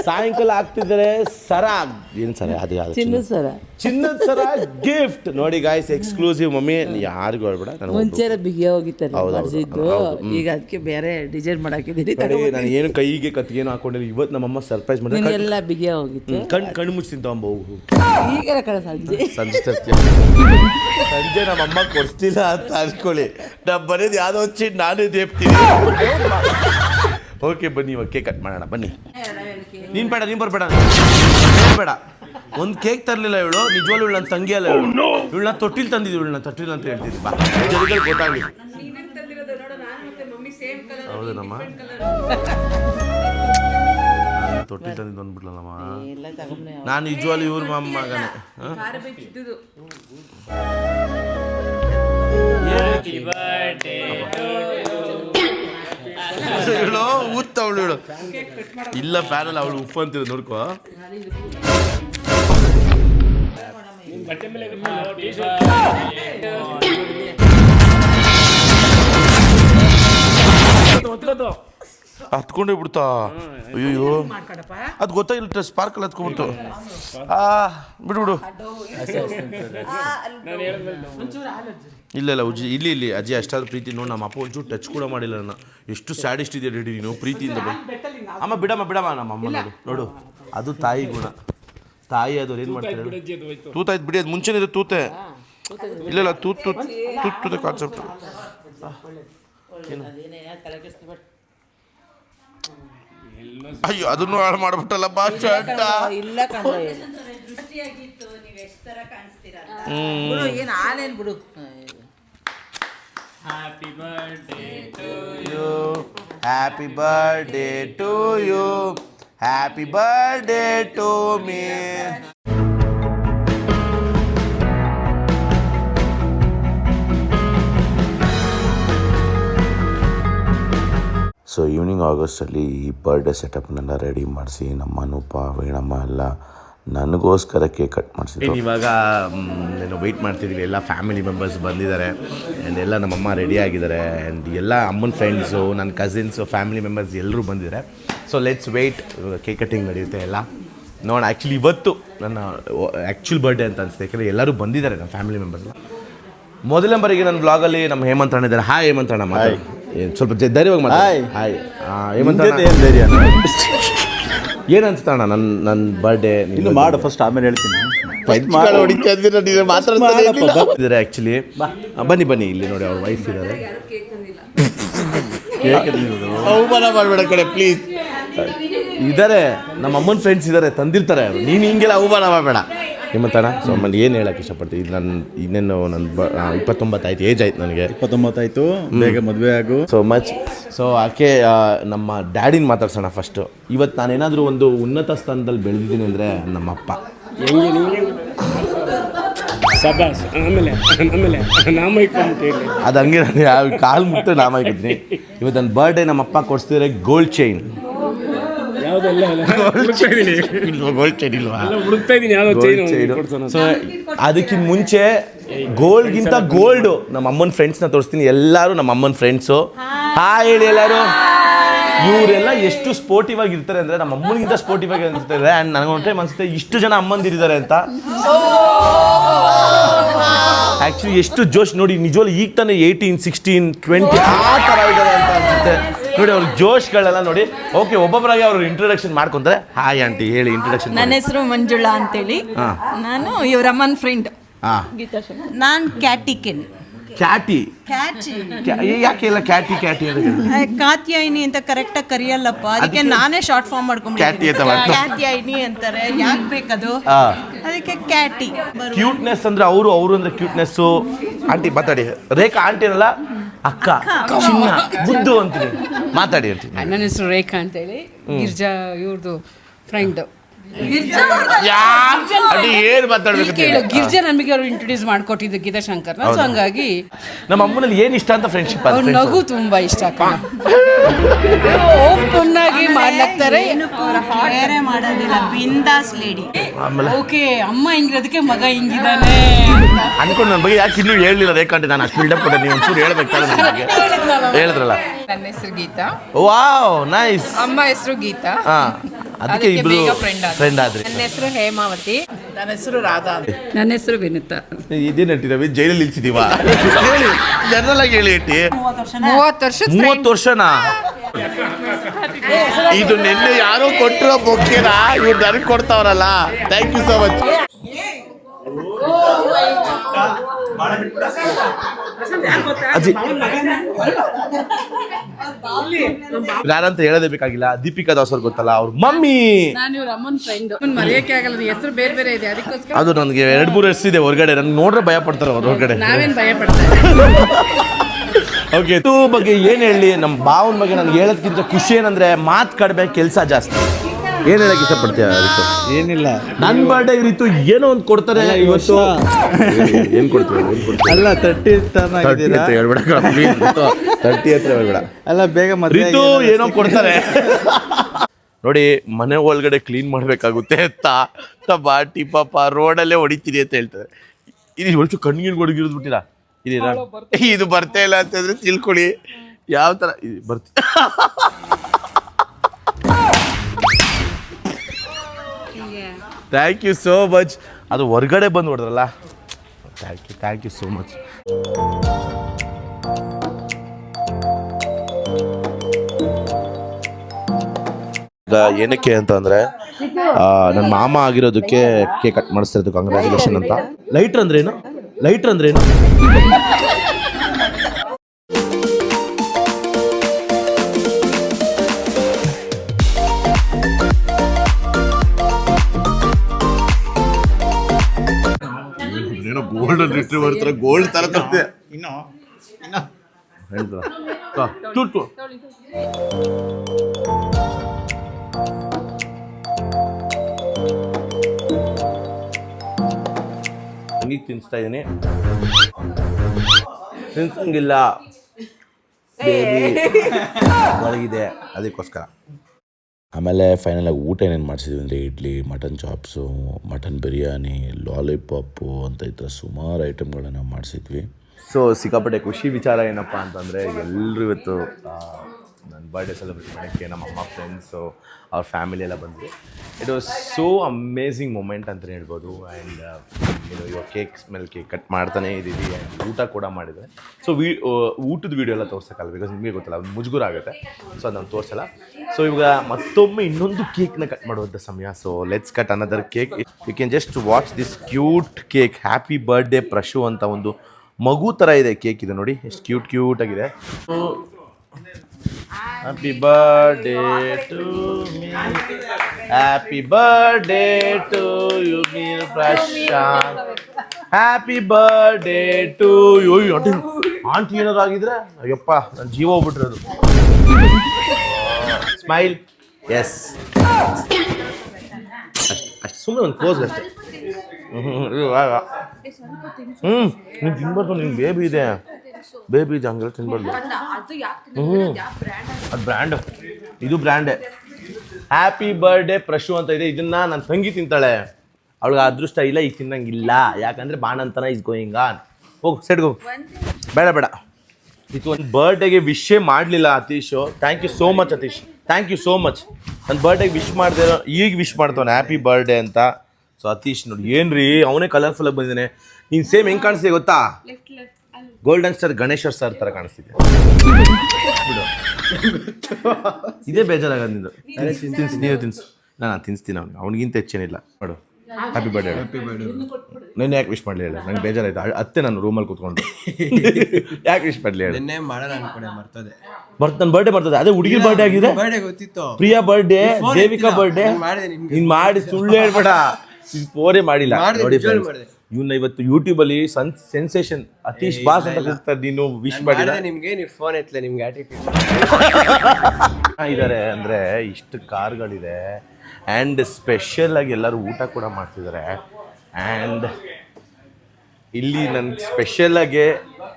ಸಾಯಂಕಾಲ ಆಗ್ತಿದ್ರೆ ಸರ ಏನು ಸರ? ಅದು ಯಾವುದು? ಚಿನ್ನದ ಸರ. ಚಿನ್ನದ ಸರ ಗಿಫ್ಟ್. ನೋಡಿ ಗಾಯ್ಸ್ ಎಕ್ಸ್ಕ್ಲೂಸಿವ್ ಮಮ್ಮಿ ಯಾರಿಗೂ ಹೇಳ್ಬೇಡ ನಾನು ಮುಂಚೆ ಎಲ್ಲ ಬಿಗಿ ಹೋಗಿತ್ತಾರೆ ಹೌದು, ಹೌದು, ಮಾಡಿಸಿದ್ದು ಹೌದು, ಈಗ ಅದಕ್ಕೆ ಬೇರೆ ಡಿಸೈನ್ ಮಾಡಾಕಿದ್ದೀನಿ. ನೋಡಿ ನಾನು ಏನು ಕೈಗೆ ಕತ್ತಿಗೇನು ಹಾಕೊಂಡಿಲ್ಲ. ಇವತ್ತು ನಮ್ಮಮ್ಮ ಸರ್ಪ್ರೈಸ್ ಮಾಡಿದ್ರೆ ಎಲ್ಲ ಬಿಗಿ ಹೋಗಿತ್ತು. ಕಣ್ಣು ಕಣ್ಣು ಮುಚ್ಚಿ ಅಂಬ ಹೋಗು ಈಗ ಕಡೆ ಸಂಜೆ. ಸಂಜೆ ತರ್ತೀಯ. ಸಂಜೆ ನಮ್ಮಮ್ಮ ಕೊಡಿಸ್ತಿಲ್ಲ ಅಂತ ಅನ್ಕೊಳ್ಳಿ. ನಾ ಬರೋದು ಯಾವುದೋ ಹಚ್ಚಿ ನಾನೇ ದೇಪ್ತೀನಿ ಓಕೆ ಬನ್ನಿ ಇವಾಗ ಕೇಕ್ ಕಟ್ ಮಾಡೋಣ ಬನ್ನಿ. ನೀನು ಬೇಡ ನೀನು ಬರಬೇಡ ಬೇಡ. ಒಂದು ಕೇಕ್ ತರಲಿಲ್ಲ ಇವಳು ನಿಜವಾಗ್ಲೂ ಇವಳು ನನ್ನ ತಂಗಿ ಅಲ್ಲ ಇವಳು. ಇವಳನ್ನ ನಾನು ತೊಟ್ಟಿಲ್ ತಂದಿದ್ದು ಇವಳನ್ನ ನಾನು ತೊಟ್ಟಿಲ್ ಅಂತ ಹೇಳ್ತಿದ್ದೆ ಬಾ ಜನಗಳು ಗೊತ್ತಾಗಲಿ. ಹೌದು ನಮ್ಮ ತೊಟ್ಟಿಲ್ ತಂದಿದ್ದು ಅಂದ್ಬಿಟ್ಲಲ್ಲಮ್ಮ ನಾನು ನಿಜವಾಗ್ಲೂ ಇವ್ರ ಮಗನೇ. ಹಾಂ? ಖಾರ ಅವಳು ಇಲ್ಲ ಫ್ಯಾನಲ್ಲ ಅವಳು ಉಪ್ಪು ಅಂತಿರೋದು ನೋಡ್ಕೋ. ಹತ್ಕೊಂಡೇ ಬಿಡ್ತಾ. ಅಯ್ಯೋ ಅದು ಗೊತ್ತಾಗಿಲ್ಲ ಸ್ಪಾರ್ಕಲ್ ಹತ್ಕೊಂಡ್ಬಿಡ್ತು. ಆ ಬಿಡು ಬಿಡು. ಇಲ್ಲ ಇಲ್ಲ ಉಜ್ಜಿ ಇಲ್ಲಿ ಇಲ್ಲಿ ಅಜ್ಜಿ ಅಷ್ಟಾದ್ರೂ ಪ್ರೀತಿ ನೋಡಿ ನಮ್ಮ ಅಪ್ಪ ಒಂಚೂರು ಟಚ್ ಕೂಡ ಮಾಡಿಲ್ಲ ನನ್ನ. ಎಷ್ಟು ಸ್ಯಾಡಿಸ್ಟ್ ಇದೆ ರೆಡಿ ನೀನು ಪ್ರೀತಿಯಿಂದ ಬಂದು ಅಮ್ಮ ಬಿಡಮ್ಮ ಬಿಡಮ್ಮ ನಮ್ಮ ಅಮ್ಮ ನೋಡು. ನೋಡು ಅದು ತಾಯಿ ಗುಣ. ತಾಯಿ ಅದು ಏನು ಮಾಡ್ತಾರೆ ತೂತಾಯ್ತು ಬಿಡಿ ಅದು ಮುಂಚೆನೇ ಇದೆ ತೂತೆ. ಇಲ್ಲ ಇಲ್ಲ ತೂತ್ ತೂತ್ ತೂತ್ ತೂತೆ ಕಾನ್ಸೆಪ್ಟ್ ಅಯ್ಯೋ ಅದನ್ನು ಹಾಳು ಮಾಡ್ಬಿಟ್ಟಲ್ಲ ಬಾ ಚಟ್ಟ ಇಲ್ಲ ಹ್ಞೂ ಏನು ಬಿಡು. Happy birthday you. Happy birthday to you. Happy birthday to me. So evening ಆಗಸ್ಟಲ್ಲಿ ಈ ಬರ್ಡೇ ಸೆಟಪ್ನೆಲ್ಲ ರೆಡಿ ಮಾಡಿಸಿ ನಮ್ಮ ಅನೂಪ ವೀಣಮ್ಮ ಎಲ್ಲ ನನಗೋಸ್ಕರ ಕೇಕ್ ಕಟ್ ಮಾಡಿಸಿದ್ರು ಇವಾಗ ಏನು ವೆಯ್ಟ್ ಮಾಡ್ತಿದ್ದೀವಿ ಎಲ್ಲ ಫ್ಯಾಮಿಲಿ ಮೆಂಬರ್ಸ್ ಬಂದಿದ್ದಾರೆ. ಆ್ಯಂಡ್ ಎಲ್ಲ ನಮ್ಮಮ್ಮ ರೆಡಿ ಆಗಿದ್ದಾರೆ. ಆ್ಯಂಡ್ ಎಲ್ಲ ಅಮ್ಮನ ಫ್ರೆಂಡ್ಸು ನನ್ನ ಕಸಿನ್ಸು ಫ್ಯಾಮಿಲಿ ಮೆಂಬರ್ಸ್ ಎಲ್ಲರೂ ಬಂದಿದ್ದಾರೆ. So let's wait cake cutting ನಡೆಯುತ್ತೆ ಎಲ್ಲ. ನೋಡಿ ಆ್ಯಕ್ಚುಲಿ ಇವತ್ತು ನನ್ನ ಆ್ಯಕ್ಚುಲ್ ಬರ್ಡೇ ಅಂತ ಅನಿಸುತ್ತೆ. ಯಾಕಂದರೆ ಎಲ್ಲರೂ ಬಂದಿದ್ದಾರೆ ನನ್ನ ಫ್ಯಾಮಿಲಿ ಮೆಂಬರ್ಸ್ ಮೊದಲನೇ ಬಾರಿಗೆ ನನ್ನ ಬ್ಲಾಗಲ್ಲಿ ನಮ್ಮ ಹೇಮಂತ್ ಅಣ್ಣ ಇದ್ದಾರೆ. ಹಾಯ್ ಹೇಮಂತ್ ಅಣ್ಣ ಮಾತಾಡಿ. ಏನ್ ಸ್ವಲ್ಪ ಧೈರ್ಯವಾಗಿ ಮಾತಾಡಿ. ಹಾಯ್ ಹೇಮಂತ್ ಅಣ್ಣ. ಏನು ಅಣ್ಣ? ನನ್ನ ನನ್ನ ಬರ್ಡೇ ಇನ್ನು ಮಾಡು ಫಸ್ಟ್ ಆಮೇಲೆ ಹೇಳ್ತೀನಿ. ಇದ್ದಾರೆ? ಆ್ಯಕ್ಚುಲಿ ಬನ್ನಿ ಬನ್ನಿ ಇಲ್ಲಿ ನೋಡಿ ಅವ್ರ ವೈಫ್ ಇದ್ದಾರೆ. ಅವಮಾನ ಮಾಡಬೇಡ ಕಡೆ ಪ್ಲೀಸ್ ಇದ್ದಾರೆ ನಮ್ಮ ಅಮ್ಮನ ಫ್ರೆಂಡ್ಸ್ ಇದ್ದಾರೆ ತಂದಿರ್ತಾರೆ ಅವರು. ನೀನು ಹಿಂಗೆಲ್ಲ ಅವಮಾನ ಮಾಡಬೇಡ. ನಿಮ್ಮಂತಣ್ಣ? ಸೊ ಆಮೇಲೆ ಏನು ಹೇಳಕ್ಕೆ ಇಷ್ಟಪಡ್ತೀನಿ ಇದು ನನ್ನ ಇನ್ನೇನು ನನ್ನ ಬ ಇಪ್ಪತ್ತೊಂಬತ್ತು ಆಯ್ತು ಏಜ್ ಆಯ್ತು ನನಗೆ. ಇಪ್ಪತ್ತೊಂಬತ್ತಾಯ್ತು ಬೇಗ ಮದುವೆ ಆಗು. ಸೊ ಮಚ್ ಸೊ ಆಕೆ ನಮ್ಮ ಡ್ಯಾಡಿನ ಮಾತಾಡ್ಸೋಣ ಫಸ್ಟು ಇವತ್ತು ನಾನೇನಾದರೂ ಒಂದು ಉನ್ನತ ಸ್ಥಾನದಲ್ಲಿ ಬೆಳೆದಿದ್ದೀನಿ ಅಂದರೆ ನಮ್ಮಪ್ಪ. ಹೆಂಗೆ ನಿಮಗೆ ಸಬಾಸ್ ಆಮೇಲೆ ಆಮೇಲೆ ನಾಮ ಅದು ಹಂಗೆ ನಾನು ಯಾವ ಕಾಲು ಮುಟ್ಟು ನಾಮ ಇವತ್ತು ನನ್ನ ಬರ್ಡೇ ನಮ್ಮ ಅಪ್ಪ ಕೊಡಿಸ್ತಿದ್ರೆ ಗೋಲ್ಡ್ ಚೈನ್ ಯಾವುದೆಲ್ಲ ಹುಡುಕ್ತಾ ಇದ್ದೀನಿ. ಗೋಲ್ಡ್ ಚೈನ್ ಇಲ್ವಾ ಎಲ್ಲ ಹುಡುಕ್ತಾ ಇದ್ದೀನಿ ಯಾವುದೋ ಚೈನ್ ಕೊಡ್ಸೋಣ ಸೊ ಅದಕ್ಕಿಂತ ಮುಂಚೆ ಗೋಲ್ಡ್ಗಿಂತ ಗೋಲ್ಡು. ನಮ್ಮ ಅಮ್ಮನ ಫ್ರೆಂಡ್ಸ್ನ ತೋರಿಸ್ತೀನಿ. ಎಲ್ಲರೂ ನಮ್ಮ ಅಮ್ಮನ ಫ್ರೆಂಡ್ಸು ಹಾ ಹೇಳಿ ಎಲ್ಲರೂ. ಇವರೆಲ್ಲ ಎಷ್ಟು ಸ್ಪೋರ್ಟಿವ್ ಆಗಿ ಇರ್ತಾರೆ ಅಂದ್ರೆ ನಮ್ಮ ಅಮ್ಮನಿಗಿಂತ ಸ್ಪೋರ್ಟಿವ್ ಆಗಿ ಅನ್ಸುತ್ತೆ. ಆ್ಯಂಡ್ ನನಗೆ ಒಂದು ಟೈಮ್ ಅನ್ಸುತ್ತೆ ಇಷ್ಟು ಜನ ಅಮ್ಮಂದಿರಿದ್ದಾರೆ ಅಂತ. ಆ್ಯಕ್ಚುಲಿ ಎಷ್ಟು ಜೋಶ್ ನೋಡಿ ನಿಜವಾಗ್ಲೂ ಈಗ ತಾನೇ ಏಯ್ಟೀನ್ ಸಿಕ್ಸ್ಟೀನ್ ಟ್ವೆಂಟಿ ಆ ಥರ ಇದ್ದಾರೆ ಅಂತ ಅನ್ಸುತ್ತೆ. ನೋಡಿ ಅವ್ರ ಜೋಶ್ಗಳೆಲ್ಲ ನೋಡಿ ಓಕೆ ಒಬ್ಬೊಬ್ಬರಾಗಿ ಅವ್ರು ಇಂಟ್ರೊಡಕ್ಷನ್ ಮಾಡ್ಕೊಂತಾರೆ. ಹಾಯ್ ಆಂಟಿ ಹೇಳಿ ಇಂಟ್ರೊಡಕ್ಷನ್ ನನ್ನ ಹೆಸರು ಮಂಜುಳಾ ಅಂತೇಳಿ. ನಾನು ಇವ್ರ ಅಮ್ಮನ್ ಫ್ರೆಂಡ್ ಹಾಂ. ನಾನು ಕ್ಯಾಟಿಕೆನ್ ಕ್ಯಾಟಿ ಕ್ಯಾಟಿ ಕ್ಯಾ- ಯಾಕೆ ಇಲ್ಲ ಕ್ಯಾಟಿ ಕ್ಯಾಟಿ ಅಂತ? ಕಾತ್ಯಾಯಿನಿ ಅಂತ ಕರೆಕ್ಟಾಗಿ ಕರೆಯಲ್ಲಪ್ಪ. ಅದಕ್ಕೆ ನಾನೇ ಶಾರ್ಟ್ ಫಾರ್ಮ್ ಕ್ಯಾಟಿ ಅಂತ ಕ್ಯಾತ್ಯಾಯಿನಿ ಅಂತಾರೆ. ಯಾಕೆ ಬೇಕದು. ಅದಕ್ಕೆ ಕ್ಯಾಟಿ ಕ್ಯೂಟ್ನೆಸ್ ಅಂದ್ರೆ ಅವರು ಅವರು ಅಂದ್ರೆ ಕ್ಯೂಟ್ನೆಸ್ಸು ಆಂಟಿ ಮಾತಾಡಿ. ರೇಖಾ ಆಂಟಿ ಅಲ್ಲ ಅಕ್ಕ. ಚಿನ್ನ. ಬುದ್ದು ಹೇಳಿ ಮಾತಾಡಿ ಹೇಳ್ತೀನಿ. ನನ್ನ ಹೆಸರು ರೇಖಾ ಅಂತೇಳಿ. ಗಿರ್ಜಾ ಇವ್ರದ್ದು ಫ್ರೆಂಡ್ ಅಡಿ ಏನ್ ಮಾತಾಡ್ಬೇಕು ಕೇಳು. ಗಿರ್ಜಾ ನಮಗೆ ಅವರು ಇಂಟ್ರೊಡ್ಯೂಸ್ ಮಾಡ್ಕೊಟ್ಟಿದ್ದು ಗೀತಾ ಶಂಕರ್. ಸೊ ಹಂಗಾಗಿ ನಮ್ಮ ಅಮ್ಮನಲ್ಲಿ ಏನು ಇಷ್ಟ ಅಂತ ಫ್ರೆಂಡ್ಶಿಪ್ ಅವ್ರ ನಗು ತುಂಬಾ ಇಷ್ಟ ಓಪನ್ ಮಾಡ್ಲಾಗ್ತಾರೆ ಬೇರೆ ಮಾಡೋದಿಲ್ಲ. ಬಿಂದಾಸ್ ಲೇಡಿ ಆಮೇಲೆ? ಓಕೆ ಅಮ್ಮ ಹಿಂಗಿರೋದಕ್ಕೆ ಮಗ ಹಿಂಗಿದಾನೆ ಅನ್ಕೊಂಡು ನನ್ನ ಬಗ್ಗೆ ಯಾಕೆ ಇನ್ನೂ ಹೇಳಿಲ್ಲ ನಾನು ಅಷ್ಟು ಬಿಲ್ಡಪ್ ಕೊಟ್ಟೆ ನೀವು ಒಂಚೂರು ಹೇಳ್ಬೇಕಾದ್ರೆ ನನ್ನ ಬಗ್ಗೆ. ಹೇಳಿದ್ರಲ್ಲ. ನನ್ನ ಹೆಸರು ಗೀತಾ. ವಾವ್ ನೈಸ್ ಅಮ್ಮ ಹೆಸರು ಗೀತಾ. ಹಾ ಅದಕ್ಕೆ ಅದಕ್ಕೆ ಇಬ್ರು ಬೇಗ friend ಆದ್ವಿ. ಫ್ರೆಂಡ್ ಆದ್ರಿ. ನನ್ನ ಹೆಸರು ಹೇಮಾವತಿ. ನನ್ನ ಹೆಸರು ರಾಧಾ ನನ್ನ ಹೆಸರು ವಿನಿತಾ. ಇದೇನು ಜೈಲಲ್ಲಿ ನಿಲ್ಸಿದೀವ? ಹೇಳಿ ಜನರಲ್ ಆಗಿ ಹೇಳಿ ಅಟ್ಟಿ ಮೂವತ್ತು ವರ್ಷ ಮೂವತ್ತು ವರ್ಷನಾ? ಇದು ನಿನ್ನೆ ಯಾರೋ ಕೊಟ್ಟಿರೋ ಬೊಕ್ಕಿನ ಇವ್ರು ನನಗೆ ಕೊಡ್ತಾವ್ರಲ್ಲ. ಥ್ಯಾಂಕ್ ಯು ಸೋ ಮಚ್ ಅಜ್ಜಿ. ಯಾರಂತ ಹೇಳೋದೇ ಬೇಕಾಗಿಲ್ಲ. ದೀಪಿಕಾ ದಾಸ್ ಅವ್ರು ಗೊತ್ತಲ್ಲ ಅವ್ರ ಮಮ್ಮಿ. ನಾನು ಇವ್ರ ಅಮ್ಮನ ಫ್ರೆಂಡ್ ಮರೆಯೋಕೆ ಆಗಲ್ಲ ಹೆಸರು ಬೇರೆ ಬೇರೆ ಇದೆ ಅದಕ್ಕೋಸ್ಕರ ಅದು ನನಗೆ ಎರಡು ಮೂರು ಇದೆ ಹೊರಗಡೆ. ನನ್ಗೆ ನೋಡ್ರೆ ಭಯ ಪಡ್ತಾರೆ ಅವ್ರ ಹೊರಗಡೆ. ನಾವೇನ್ ಭಯ ಪಡ್ತಾ ಓಕೆ ಟೂ ಬಗ್ಗೆ ಏನು ಹೇಳಿ? ನಮ್ಮ ಭಾವನ ಬಗ್ಗೆ ನನಗೆ ಹೇಳೋದಕ್ಕಿಂತ ಖುಷಿ ಏನಂದ್ರೆ ಮಾತು ಕಡಿಮೆ ಕೆಲಸ ಜಾಸ್ತಿ. ಏನು ಹೇಳಕ್ ಇಷ್ಟಪಡ್ತೀಯ ರಿತು? ಏನಿಲ್ಲ. ನನ್ನ ಬರ್ಡೇ ರಿತು ಏನೋ ಒಂದ್ ಕೊಡ್ತಾರೆ ಇವತ್ತು. ಏನು ಕೊಡ್ತೀವಿ? ಏನು ಕೊಡ್ತೀವಿ? ಅಲ್ಲ ತರ್ಟಿ ಟರ್ನ್ ತರ್ಟಿ ಆಗಿದ್ದೀರಾ ಹತ್ರ ಹೇಳ್ಬೇಡ ತರ್ಟಿ ಹತ್ರ ಹೇಳ್ಬೇಡ. ಅಲ್ಲ ಬೇಗ ಮದುವೆ ರಿತು ಏನೋ ಕೊಡ್ತಾರೆ. ನೋಡಿ ಮನೆ ಒಳಗಡೆ ಕ್ಲೀನ್ ಮಾಡಬೇಕಾಗುತ್ತೆ ಅಂತ ಬಾಟಿ ಪಾಪ ರೋಡಲ್ಲೇ ಹೊಡಿತೀರಿ ಅಂತ ಹೇಳ್ತಾರೆ. ಇದು ಒಳಚು ಕಣ್ಣಿಗೆ ಹೊಡಗಿರೋದು ಬಿಟ್ಟಿರಾ ಇದೀರಾ ಇದು ಬರ್ತಾ ಇಲ್ಲ ಅಂತಂದ್ರೆ ತಿಳ್ಕೊಳ್ಳಿ ಯಾವ ಥರ ಇದು ಬರ್ತ ಥ್ಯಾಂಕ್ ಯು ಸೋ ಮಚ್ ಅದು ಹೊರಗಡೆ ಬಂದು ಹೊಡೆದ್ರಲ್ಲ. Thank you thank you so much ಈಗ ಏನಕ್ಕೆ ಅಂತ ಅಂದ್ರೆ ನನ್ನ ಮಾಮ ಆಗಿರೋದಕ್ಕೆ ಕೇಕ್ ಕಟ್ ಮಾಡಿಸ್ತಿರೋದು. ಕಂಗ್ರ್ಯಾಚುಲೇಷನ್ ಅಂತ. ಲೈಟ್ರ್ ಅಂದ್ರೆ ಏನು? ಲೈಟ್ರ್ ಅಂದ್ರೆ ಏನು? ಏನೋ ಗೋಲ್ಡನ್ ರಿಟ್ರೀವರ್ ತರ ಗೋಲ್ಡ್ ತರ ತರ್ತೆ. ಇನ್ನು ಇನ್ನು. ಹೇಳ್ತಾ ತುರ್ತು. ಹಂಗಿಗೆ ತಿನ್ನಿಸ್ತಾ ಇದ್ದೀನಿ ತಿನ್ಸಂಗಿಲ್ಲ. ಬೇಬಿ. ಒಳಗಿದೆ. ಅದಕ್ಕೋಸ್ಕರ. ಆಮೇಲೆ ಫೈನಲಾಗಿ ಊಟ ಏನೇನು ಮಾಡಿಸಿದ್ವಿ ಅಂದರೆ idli mutton chops mutton biryani lollipop ಅಂತ ಈ ಥರ ಸುಮಾರು ಐಟಮ್ಗಳನ್ನು ಮಾಡಿಸಿದ್ವಿ. ಸೊ ಸಿಕ್ಕಾಪಟ್ಟೆ ಖುಷಿ ವಿಚಾರ ಏನಪ್ಪ ಅಂತಂದರೆ ಎಲ್ಲರೂ ಇವತ್ತು ಬರ್ಡೇ ಸೆಲೆಬ್ರೇಟ್ ಮಾಡೋಕ್ಕೆ ನಮ್ಮ ಅಮ್ಮ ಫ್ರೆಂಡ್ಸು ಅವ್ರ ಫ್ಯಾಮಿಲಿ ಎಲ್ಲ ಬಂದರು it was so amazing moment ಅಂತಲೇ ಹೇಳ್ಬೋದು. ಆ್ಯಂಡ್ ಏನು ಇವಾಗ ಕೇಕ್ ಸ್ಮೆಲ್ ಕೇಕ್ ಕಟ್ ಮಾಡ್ತಾನೆ ಇದ್ದೀವಿ. ಆ್ಯಂಡ್ ಊಟ ಕೂಡ ಮಾಡಿದ್ದಾರೆ. ಸೊ ವಿ ಊಟದ ವೀಡಿಯೋ ಎಲ್ಲ ತೋರ್ಸೋಕ್ಕಲ್ಲ ಬಿಕಾಸ್ ನಿಮಗೆ ಗೊತ್ತಲ್ಲ, ಅದು ಮುಜುಗುರ ಆಗುತ್ತೆ. ಸೊ ಅದನ್ನು ನಾನು ತೋರಿಸಲ್ಲ. ಸೊ ಇವಾಗ ಮತ್ತೊಮ್ಮೆ ಇನ್ನೊಂದು ಕೇಕ್ನ ಕಟ್ ಮಾಡುವಂಥ ಸಮಯ. So let's cut another cake you can just watch this cute cake happy birthday Prashu ಅಂತ ಒಂದು ಮಗು ಥರ ಇದೆ ಕೇಕ್ ಇದು ನೋಡಿ. ಎಷ್ಟು ಕ್ಯೂಟ್ ಕ್ಯೂಟ್ ಆಗಿದೆ. Happy birthday to me happy birthday to you Mir Prashant happy birthday to you aunty aunty ಏನಾದ್ರು ಆಗಿದ್ರೆ? ಅಯ್ಯಪ್ಪ ನನ್ನ ಜೀವ ಹೋಗ್ಬಿಟ್ರದು ಸ್ಮೈಲ್ ಎಸ್ ಅಷ್ಟು ಸುಮ್ಮನೆ ಒಂದು ಕ್ಲೋಸ್ ಅಷ್ಟೇ. ಹ್ಞೂ ಹ್ಞೂ ನೀನು ತಿನ್ಬಾರ್ದು ನಿನ್ನ ಬೇಬಿ ಇದೆ. ಬೇಬಿ ಇದೆ ಹಂಗೆಲ್ಲ ತಿನ್ಬಾರ್ದು ಹ್ಞೂ ಅದು ಬ್ರ್ಯಾಂಡ್ ಇದು ಬ್ರ್ಯಾಂಡೇ ಹ್ಯಾಪಿ ಬರ್ಡೇ ಪ್ರಶು ಅಂತ ಇದೆ. ಇದನ್ನ ನನ್ನ ತಂಗಿ ತಿಂತಾಳೆ. ಅವಳಿಗೆ ಅದೃಷ್ಟ ಇಲ್ಲ ಈಗ ತಿನ್ನಂಗಿಲ್ಲ. ಯಾಕಂದ್ರೆ ಬಾಣಂತನ ಇಸ್ ಗೋಯಿಂಗ್ ಆನ್ ಹೋಗು ಸೆಡ್ಗು ಬೇಡ ಬೇಡ. ಇದು ಒಂದು ಬರ್ಡೇಗೆ ವಿಶೇ ಮಾಡಲಿಲ್ಲ Atishu thank you so much Atish thank you so much ನನ್ನ ಬರ್ಡೇಗೆ ವಿಶ್ ಮಾಡಿದೆ ಈಗ ವಿಶ್ ಮಾಡ್ತಾನೆ ಹ್ಯಾಪಿ ಬರ್ಡೇ ಅಂತ. ಸೊ ಅತೀಶ್ ನೋಡಿ ಏನ್ರಿ? ಅವನೇ ಕಲರ್ಫುಲ್ ಆಗಿ ಬಂದಿದ್ದಾನೆ ನೀನು ಸೇಮ್ ಹೆಂಗೆ ಕಾಣಿಸ್ತಿದೆ ಗೊತ್ತಾ? ಗೋಲ್ಡನ್ ಸ್ಟಾರ್ ಗಣೇಶ್ವರ್ ಸರ್ ತರ ಕಾಣಿಸ್ತಿದೆ. ಇದೇ ಬೇಜಾರಾಗದು ನಿಂದು. ತಿನ್ಸು ನೀವು ತಿನ್ಸು. ನಾನು ತಿನ್ಸ್ತೀನಿ ಅವ್ನಿಗೆ. ಅವ್ನಿಗಿಂತ ಹೆಚ್ಚೇನಿಲ್ಲ ಮಾಡು ಹ್ಯಾಪಿ ಬರ್ಡೇ ನಾನು ಯಾಕೆ ವಿಶ್ ಮಾಡಲಿ ಹೇಳ. ನಂಗೆ ಬೇಜಾರಾಯ್ತು. ಅಳ್- ಅತ್ತೆ ನಾನು ರೂಮಲ್ಲಿ ಕೂತ್ಕೊಂಡು. ಯಾಕೆ ವಿಶ್ ಮಾಡಲಿ ಹೇಳಿ? ನಿನ್ನೆ ಮಾಡೋಣ ಅನ್ಕೊಂಡೆ ಮರ್ತದೆ. ಬರ್ತ ನನ್ನ ಬರ್ಡೇ ಬರ್ತದೆ ಅದೇ ಹುಡುಗಿ ಬರ್ಡೇ ಆಗಿದೆ. ಬರ್ಡೇ ಗೊತ್ತಿತ್ತು. ಪ್ರಿಯಾ ಬರ್ಡೇ ದೇವಿಕಾ ಬರ್ಡೇ ನೀನು ಮಾಡ್ದೆ ನಿಮ್ಗೆ. ನೀನ್ ಮಾಡಿ ಸುಳ್ಳು ಹೇಳ್ಬೇಡ. ಫೋನೇ ಮಾಡಿಲ್ಲ. ನೋಡಿ. ಇವನ್ನ ಇವತ್ತು ಯೂಟ್ಯೂಬ್ ಅಲ್ಲಿ ಸನ್ ಸೆನ್ಸೇಷನ್ ಅತೀಶ್ ಬಾಸ್ ಅಂತ ಕೂಗ್ತಾರೆ ನೀನು ವಿಶ್ ಮಾಡಿದರೆ ಮಾಡಿದೆ ನಿಮ್ಗೆ ನೀವು ಫೋನ್ ಎತ್ತಲೆ ನಿಮ್ಗೆ ಆಟಿಟ್ಯೂಡ್ ಇದ್ದಾರೆ ಅಂದರೆ ಇಷ್ಟು ಕಾರ್ಗಳಿದೆ. ಆ್ಯಂಡ್ ಸ್ಪೆಷಲ್ ಆಗಿ ಎಲ್ಲರೂ ಊಟ ಕೂಡ ಮಾಡ್ತಿದ್ದಾರೆ ಆ್ಯಂಡ್ ಇಲ್ಲಿ ನನ್ಗೆ ಸ್ಪೆಷಲ್ ಆಗಿ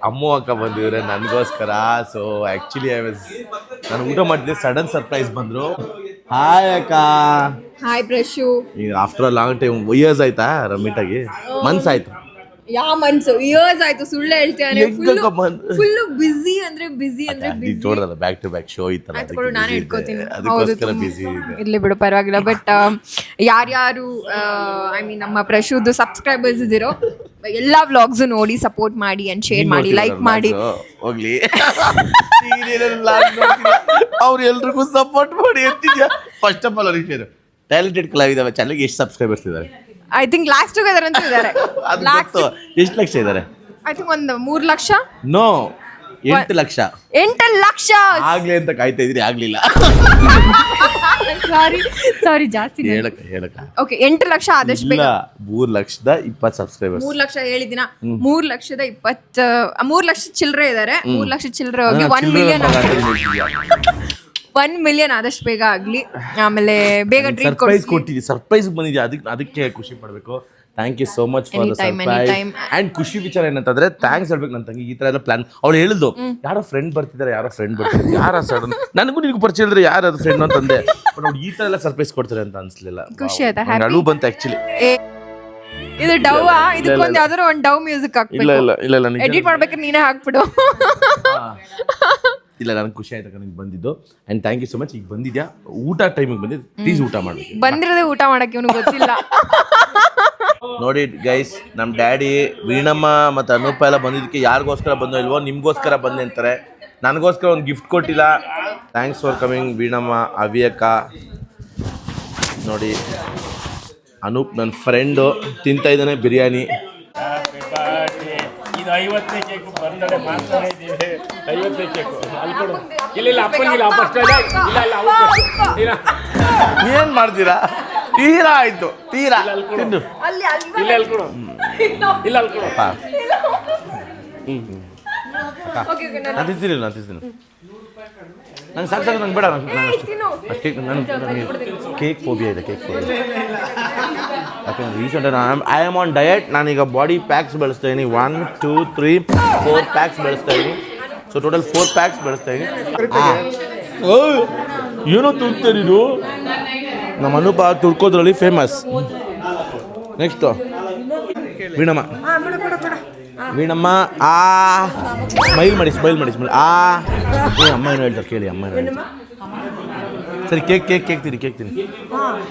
ಅಮ್ಮು ಅಕ್ಕ ಬಂದಿದ್ದಾರೆ ನನಗೋಸ್ಕರ. ಸೊ ಆ್ಯಕ್ಚುಲಿ ಐ ವಾಸ್ ನಾನು ಊಟ ಮಾಡಿದ್ದೆ ಸಡನ್ ಸರ್ಪ್ರೈಸ್ ಬಂದರು. ಹಾಯ್ ಅಕ್ಕ. ಹಾಯ್ ಬ್ರಷು ಈಗ ಆಫ್ಟರ್ ಲಾಂಗ್ ಟೈಮ್ ಇಯರ್ಸ್ ಆಯ್ತಾ ರಮಿಟಾಗಿ ಮನ್ಸ್ ಆಯ್ತು. ಯಾ ಮನ್ಸು ಇಯರ್ಸ್ ಆಯ್ತು. ಸುಳ್ಳು ಹೇಳ್ತೇನೆ ಫುಲ್ ಬಿಸಿ ಅಂದ್ರೆ ಬಿಸಿ ಅಂದ್ರೆ ನೀನ್ ನೋಡಲ್ಲ ಬ್ಯಾಕ್ ಟು ಬ್ಯಾಕ್ ಶೋ ಇತ್ತಲ್ಲ ಆಯ್ತು ನಾನೇ. ಇಟ್ಕೋತೀನಿ. ಅದಕ್ಕೋಸ್ಕರ ಬಿಸಿ ಇರ್ಲಿ ಬಿಡು ಪರವಾಗಿಲ್ಲ. ಬಟ್ ಯಾರ್ಯಾರು ಐ ಮೀನ್ ನಮ್ಮ ಪ್ರಶುದ್ದು ಸಬ್ಸ್ಕ್ರೈಬರ್ಸ್ ಇದಿರೋ ಎಲ್ಲಾ ವ್ಲಾಗ್ಸ್ ನೋಡಿ ಸಪೋರ್ಟ್ ಮಾಡಿ ಅಂಡ್ ಶೇರ್ ಮಾಡಿ ಲೈಕ್ ಮಾಡಿ. ಹೋಗ್ಲಿ. ಅವ್ರು ಎಲ್ರಿಗೂ ಸಪೋರ್ಟ್ ಮಾಡಿ ಅಂತಿದ್ಯಾ? ಫಸ್ಟ್ ಆಫ್ ಆಲ್ ಅವ್ರಿಗೆ ಟ್ಯಾಲೆಂಟೆಡ್ ಕಲಾವಿದ ಚಾನಲ್ಗೆ ಎಷ್ಟು ಸಬ್ಸ್ಕ್ರೈಬರ್ಸ್ ಇದ್ದಾರೆ? ಐ ಥಿಂಕ್ ಲಾಕ್ಸ್ ಟುಗೆದರ್ ಅಂತ ಇದ್ದಾರೆ. ಅದು ಗೊತ್ತು. ಎಷ್ಟು ಲಕ್ಷ ಇದ್ದಾರೆ? ಐ ಥಿಂಕ್ ಒಂದು ಮೂರ್ ಲಕ್ಷ. ನೋ ಎಂಟು ಲಕ್ಷ. ಎಂಟು ಲಕ್ಷ. ಆಗ್ಲಿ ಅಂತ ಕಾಯ್ತಾ ಇದ್ರಿ ಆಗ್ಲಿಲ್ಲ. ಸಾರಿ ಸಾರಿ ಜಾಸ್ತಿ ಹೇಳಕ್ಕ ಹೇಳಕ್ಕ. ಓಕೆ ಎಂಟು ಲಕ್ಷ ಆದಷ್ಟು ಇಲ್ಲ ಬೇಗ ಮೂರ್ ಲಕ್ಷದ ಇಪ್ಪತ್ತು ಸಬ್ಸ್ಕ್ರೈಬರ್ಸ್ ಮೂರ್ ಲಕ್ಷ ಹೇಳಿದಿನ ಮೂರ್ ಲಕ್ಷದ ಇಪ್ಪತ್ತ ಮೂರ್ ಲಕ್ಷ ಚಿಲ್ಲರೆ ಇದಾರೆ ಮೂರ್ ಲಕ್ಷ ಚಿಲ್ಲರೆ ಹೋಗಿ ಒನ್ ಮಿಲಿಯನ್ ಒನ್ ಮಿಲಿಯನ್ ಆದಷ್ಟು ಬೇಗ ಆಗ್ಲಿ. ಆಮೇಲೆ ಬೇಗ ಟ್ರೀಟ್ ಸರ್ಪ್ರೈಸ್ ಕೊಟ್ಟಿದ್ದೆ ಸರ್ಪ್ರೈಸ್ ಬಂದಿದೆ. ಅದಕ್ಕೆ ಅದಕ್ಕೆ ಖುಷಿ ಪಡಬೇಕು. Thank you so much for the Anytime, surprise anytime. And ಖುಷಿ ವಿಚಾರ ಏನಂತಂದ್ರೆ ಥ್ಯಾಂಕ್ಸ್ ಹೇಳ್ಬೇಕು ನನ್ನ ತಂಗಿ. ಈ ತರ ಎಲ್ಲ ಪ್ಲಾನ್ ಅವಳು ಹೇಳಿದ್ಲು ಯಾರೋ ಫ್ರೆಂಡ್ ಬರ್ತಿದ್ದಾರೆ ಯಾರೋ ಫ್ರೆಂಡ್ ಬರ್ತಿದ್ದಾರೆ ಯಾರ ಸಡನ್ ನನಗೂ ನಿನಗೂ ಪರಿಚಯ ಇಲ್ಲದ್ರೆ ಯಾರು ಅದು ಫ್ರೆಂಡ್ ಅಂತಂದೆ ಬಟ್ ಅವ್ಳು ಈ ತರ ಎಲ್ಲ ಸರ್ಪ್ರೈಸ್ ಕೊಡ್ತಾರೆ ಅಂತ ಅನ್ಸ್ಲಿಲ್ಲ. ಖುಷಿ ಆಯ್ತಾ? Happy? ಅಳು ಬಂತು ಆಕ್ಚುಲಿ ಇದು ಡವ್ ಇದಕ್ಕೊಂದು ಯಾವ್ದಾದ್ರು ಒಂದು ಡವ್ ಮ್ಯೂಸಿಕ್ ಇಲ್ಲ ಹಾಕ್ಬೇಕು. ಇಲ್ಲ ಇಲ್ಲ ಇಲ್ಲ ನಿಜ. ಎಡಿಟ್ ಮಾಡ್ಬೇಕಾದ್ರೆ ನೀನೇ ಹಾಕ್ಬಿಡು. ಇಲ್ಲ ನನಗೆ ಖುಷಿ ಆಯ್ತು ನಿಂಗೆ ಬಂದಿದ್ದು. And thank you so much ಈಗ ಬಂದಿದ್ಯಾ? ಊಟ ಟೈಮಿಗೆ ಬಂದಿದ್ದು. ಪ್ಲೀಸ್ ಊಟ ಮಾಡಿ ಬಂದಿರೋದೇ ಊಟ ಮಾಡಕ್ಕೆ ಇವನು ಗೊತ್ತಿಲ್ಲ. ನೋಡಿ ಗೈಸ್ ನಮ್ಮ ಡ್ಯಾಡಿ ವೀಣಮ್ಮ ಮತ್ತು ಅನೂಪ ಎಲ್ಲ ಬಂದಿದ್ದಕ್ಕೆ ಯಾರಿಗೋಸ್ಕರ ಬಂದೋ ಇಲ್ವೋ ನಿಮಗೋಸ್ಕರ ಬಂದೆ ಅಂತಾರೆ. ನನಗೋಸ್ಕರ ಒಂದು ಗಿಫ್ಟ್ ಕೊಟ್ಟಿಲ್ಲ. ಥ್ಯಾಂಕ್ಸ್ ಫಾರ್ ಕಮಿಂಗ್ ವೀಣಮ್ಮ ಅವ್ಯಕ್ಕ ನೋಡಿ ಅನೂಪ್ ನನ್ನ ಫ್ರೆಂಡು ತಿಂತಾ ಇದ್ದಾನೆ ಬಿರಿಯಾನಿ. ಅಲ್ಲಿ ಕೊಡು. ಇಲ್ಲ ಇಲ್ಲ ಅಪ್ಪನಿಗಿಲ್ಲ ಅಪ್ಪ ಇಲ್ಲ ಇಲ್ಲ ಇಲ್ಲ ಇಲ್ಲ. ಏನು ಮಾಡ್ತೀರಾ? ತೀರಾ ಆಯ್ತು ತೀರಾ. ತಿನ್ನು. ಇಲ್ಲ ಅಲ್ಲಿ ಕೊಡು. ಇಲ್ಲ ಅಲ್ಲಿ ಕೊಡು. ಪಾ. ಹ್ಮ್, ಹ್ಮ್. ಅಕ್ಕ, ನಾನು ತಿಂತೀನಿ ನಾನು ತಿಂತೀನಿ. ನಂಗೆ ಸಾಕು ಸಾಕು ನಂಗೆ ಬೇಡ ನಂಗೆ ಅಷ್ಟೇ. ನನಗೆ ಕೇಕ್ ಫೋಬಿಯಾ ಇದೆ ಕೇಕ್ ಫೋಬಿಯಾ ಯಾಕಂದ್ರೆ recent I am on diet ನಾನೀಗ ಬಾಡಿ ಪ್ಯಾಕ್ಸ್ ಬೆಳೆಸ್ತಾ ಇದ್ದೀನಿ one two three four packs ಬೆಳೆಸ್ತಾ ಇದೀನಿ. ಸೊ ಟೋಟಲ್ ಫೋರ್ ಪ್ಯಾಕ್ಸ್ ಬೆಳೆಸ್ತಾ ಇದ್ದೀನಿ ಏನೋ ತೂಗ್ತಾ ನೀನು ನಮ್ಮ ಅನುಪ ತುಳ್ಕೋದ್ರಲ್ಲಿ ಫೇಮಸ್ ನೆಕ್ಸ್ಟು ವೀಣಮ್ಮ. ವೀಣಮ್ಮ ಆ. ಸ್ಮೈಲ್ ಮಾಡಿ ಸ್ಮೈಲ್ ಮಾಡಿ ಸ್ಮೈಲ್. ಆ. ಅಮ್ಮ ಏನು ಹೇಳ್ತಾರೆ ಕೇಳಿ ಅಮ್ಮ ಏನು ಹೇಳ್ತಾರೆ. ಸರಿ ಕೇಕ್ ಕೇಕ್ ಕೇಕ್ ತಿನ್ನಿ ಕೇಕ್ ತಿನ್ನಿ.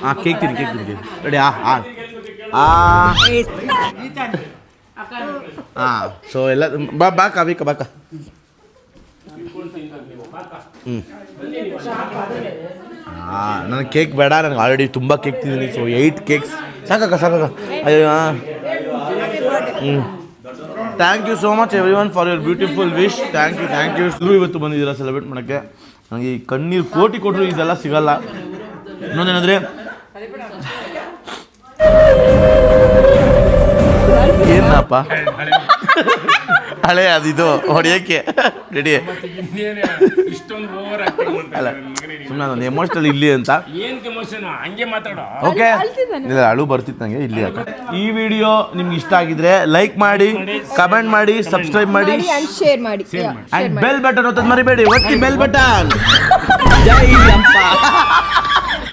ಹಾಂ. ಕೇಕ್ ತಿನ್ನಿ ಕೇಕ್ ತಿನ್ನಿ ರೆಡಿ ಆ ಆ. ಆ. ಹಾಂ ಸೊ ಎಲ್ಲ ಬಾ ಬಾ ಕಾವಿಕ ಬಾಕ ಹ್ಞೂ ಹಾಂ ನನಗೆ ಕೇಕ್ ಬೇಡ, ನನಗೆ ಆಲ್ರೆಡಿ ತುಂಬ ಕೇಕ್ ತಿಂದಿನಿ ಸೊ ಏಯ್ಟ್ ಕೇಕ್ಸ್ ಸಾಕಕ್ಕ ಸಾಕಕ್ಕ. ಅಯ್ಯೋ ಹ್ಞೂ thank you so much everyone for your beautiful wish thank you thank you ಸುರು ಇವತ್ತು ಬಂದಿದ್ದೀರಾ ಸೆಲೆಬ್ರೇಟ್ ಮಾಡೋಕ್ಕೆ? ನನಗೆ ಈ ಕಣ್ಣೀರು ಕೋಟಿ ಕೊಟ್ಟರು ಇದೆಲ್ಲ ಸಿಗಲ್ಲ. ಇನ್ನೊಂದೇನಂದರೆ, ಏನಪ್ಪ? ಹಳೆ ಅದಿದು ಹೊಡೆಯೋಕ್ಕೆ. ರೆಡಿ ಇಷ್ಟೊಂದು ಓವರ್ ಅಲ್ಲ ಸುಮ್ಮನೆ ನಾನು ಎಮೋಷ್ನಲ್ ಇಲ್ಲಿ ಅಂತ. ಏನ್ ಎಮೋಷನ್ ಹಂಗೆ ಮಾತಾಡೋ? ಓಕೆ ಇಲ್ಲ ಅಳು ಬರ್ತಿತ್ತು ನನಗೆ ಇಲ್ಲಿ ಅಂತ ಈ ವಿಡಿಯೋ ನಿಮ್ಗೆ ಇಷ್ಟ ಆಗಿದ್ರೆ ಲೈಕ್ ಮಾಡಿ ಕಮೆಂಟ್ ಮಾಡಿ ಸಬ್ಸ್ಕ್ರೈಬ್ ಮಾಡಿ ಶೇರ್ ಮಾಡಿ. ಅಂಡ್ ಬೆಲ್ ಬಟನ್ ಒತ್ತದ್ ಮರಿಬೇಡಿ ಒತ್ತಿ ಬೆಲ್ ಬಟನ್ ಜೈ